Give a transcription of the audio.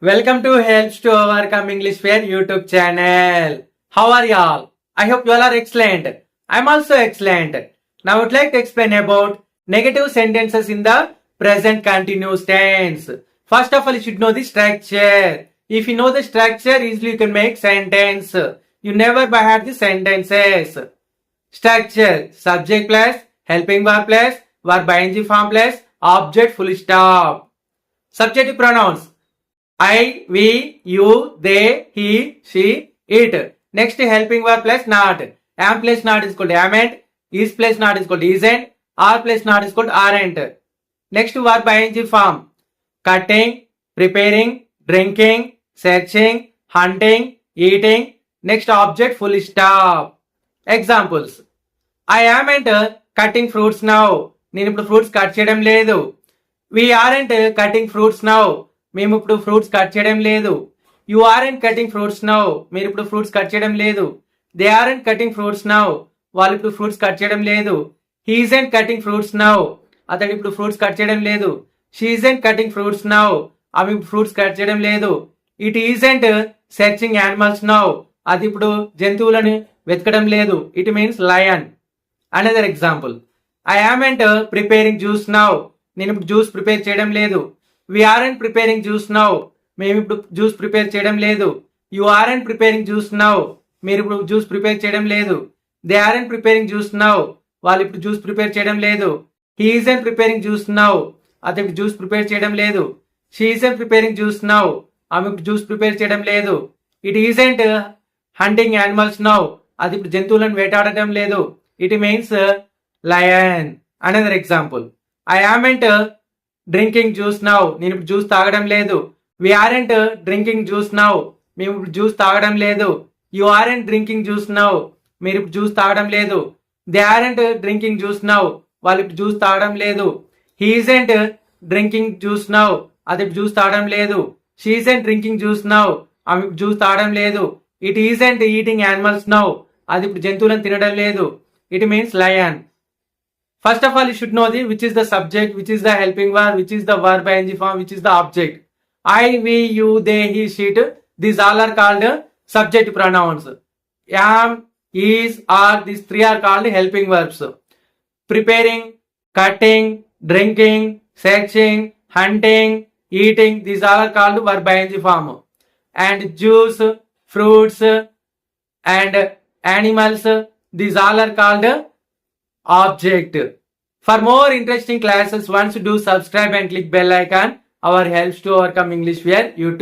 Welcome to Helps to Overcome English Fair YouTube channel. How are y'all? I hope you all are excellent. I'm also excellent. Now I would like to explain about negative sentences in the present continuous tense. First of all, you should know the structure. If you know the structure, easily you can make sentence. You never by heart the sentences. Structure subject plus helping verb plus verb ing form plus object full stop. Subjective pronouns I we you they he she it next helping verb plus not am plus not is called amn't is plus not is called isn't are plus not is called aren't next verb బయంజి form cutting preparing drinking searching hunting eating next object full stop examples I amn't cutting fruits now నేను ఇప్పుడు fruits cut చేయడం లేదు. We aren't cutting fruits now మేము ఇప్పుడు fruits cut చేయడం లేదు. You aren't cutting fruits now. మీరు ఇప్పుడు ఫ్రూట్స్ కట్ చేయడం లేదు. They aren't cutting fruits now. వాళ్ళు ఇప్పుడు ఫ్రూట్స్ కట్ చేయడం లేదు. He isn't cutting fruits now. అతడు ఇప్పుడు ఫ్రూట్స్ కట్ చేయడం లేదు. She isn't cutting fruits now. అవి ఫ్రూట్స్ కట్ చేయడం లేదు. It isn't searching animals now. అది ఇప్పుడు జంతువులను వెతకడం లేదు. It means lion. Another example I amn't preparing juice now నేను ఇప్పుడు జ్యూస్ ప్రిపేర్ చేయడం లేదు. We aren't preparing juice now మేము ఇప్పుడు జ్యూస్ ప్రిపేర్ చేయడం లేదు. You aren't preparing juice now మీరు ఇప్పుడు జ్యూస్ ప్రిపేర్ చేయడం లేదు. They aren't preparing juice now వాళ్ళు ఇప్పుడు జ్యూస్ ప్రిపేర్ చేయడం లేదు. He isn't preparing juice now అతనికి జ్యూస్ ప్రిపేర్ చేయడం లేదు. షీఈసెంట్ ప్రిపేరింగ్ జ్యూస్ నౌ ఆమె ఇప్పుడు జ్యూస్ ప్రిపేర్ చేయడం లేదు. It isn't hunting animals now అది ఇప్పుడు జంతువులను వేటాడటం లేదు. It means lion another example I amn't drinking juice now. నేను ఇప్పుడు జ్యూస్ తాగడం లేదు. We aren't drinking juice now. మేము ఇప్పుడు జ్యూస్ తాగడం లేదు. You aren't drinking juice now. మీరు ఇప్పుడు జ్యూస్ తాగడం లేదు. They aren't drinking juice now. వాళ్ళు ఇప్పుడు జ్యూస్ తాగడం లేదు. He isn't drinking juice now. అది జ్యూస్ తాగడం లేదు. She isn't drinking juice now. ఆమె జ్యూస్ తాగడం లేదు. It isn't eating animals now. అది ఇప్పుడు జంతువులను తినడం లేదు. It means lion First of all, you should know the which is the subject, which is the helping verb, which is the verb ing form, which is the object. I, we, you, they, he, she. These all are called subject pronouns. Am, is, are. These three are called helping verbs. Preparing, cutting, drinking, searching, hunting, eating. These all are called verb ing form. And juice, fruits, and animals. These all are called object. For more interesting classes, once you do subscribe and click bell icon. Our helps to overcome English fear YouTube.